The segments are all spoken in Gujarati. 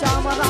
Çağmadan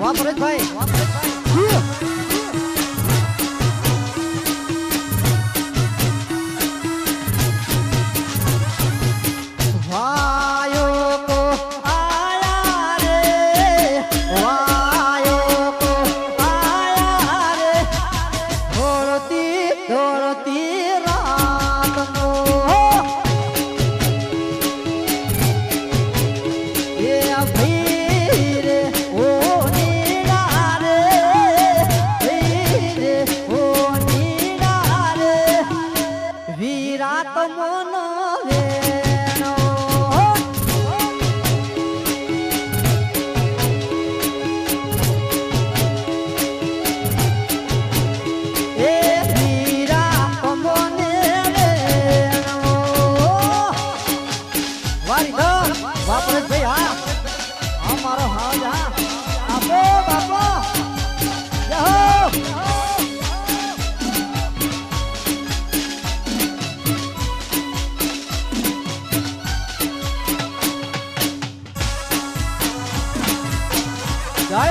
હા પરેશભાઈ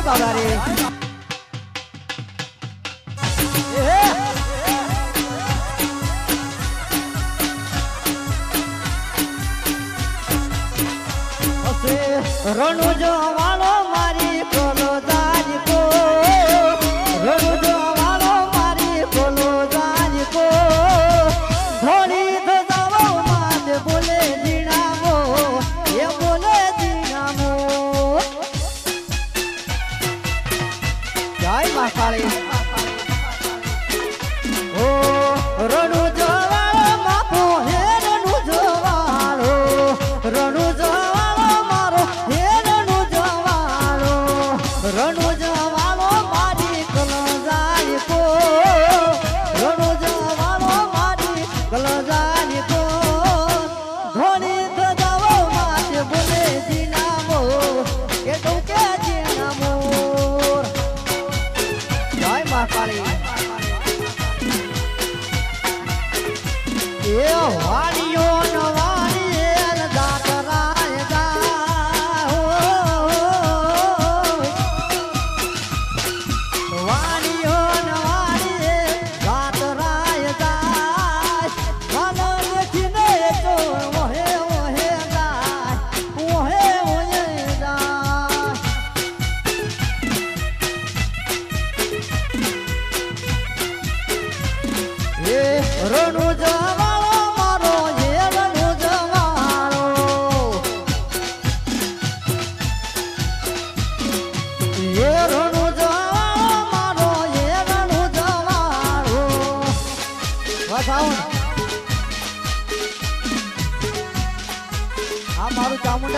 બાબા રે રણુ જોવા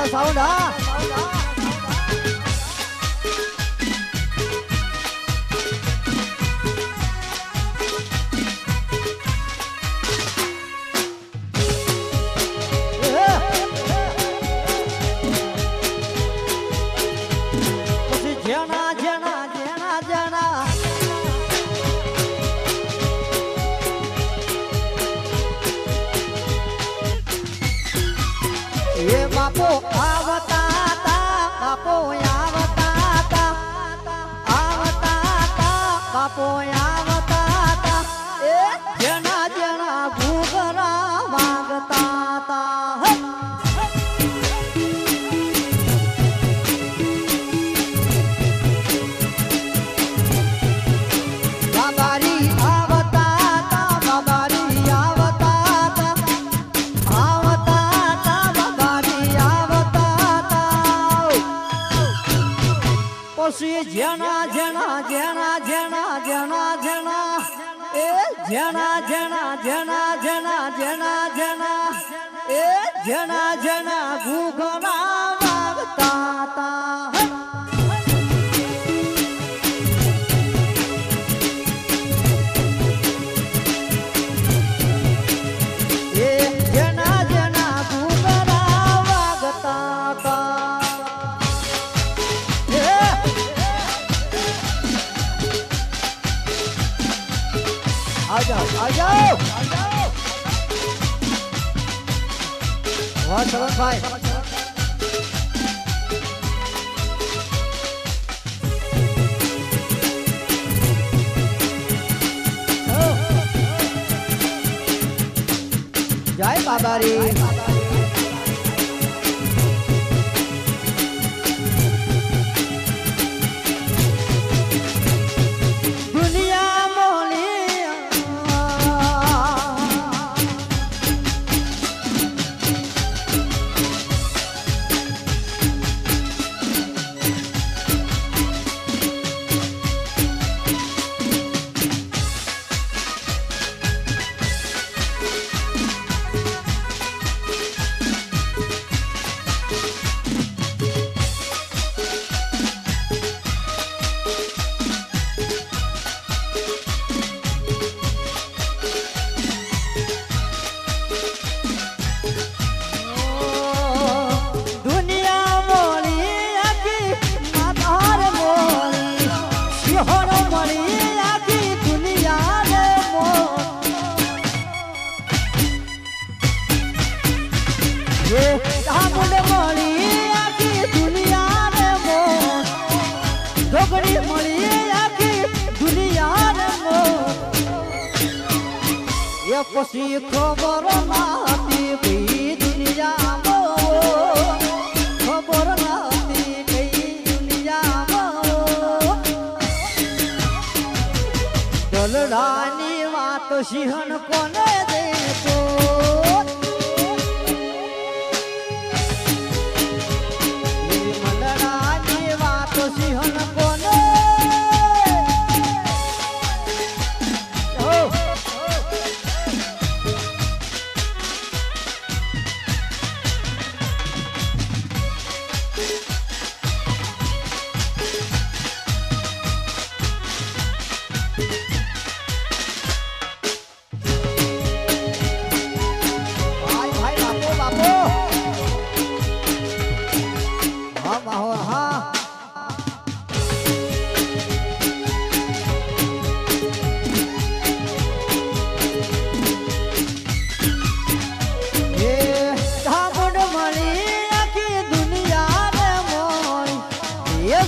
Sao? આપો આવતા આવતા આવતા બાપો જેણા જેણા જેણા જેણા જેણા જેણા એ જેણા જેણા ભૂગો આ જાઓ આ જાઓ વાહ શરણભાઈ જય બાબા રે એ પછી ખબર નાતી ભી દુનિયામાં. ખબર નાતી કઈ દુનિયામાં. દલડાની વાત સિંહણ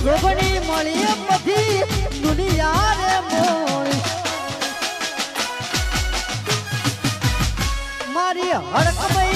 જોગણી મળી બધી દુનિયા રે મોય મારી હડકમ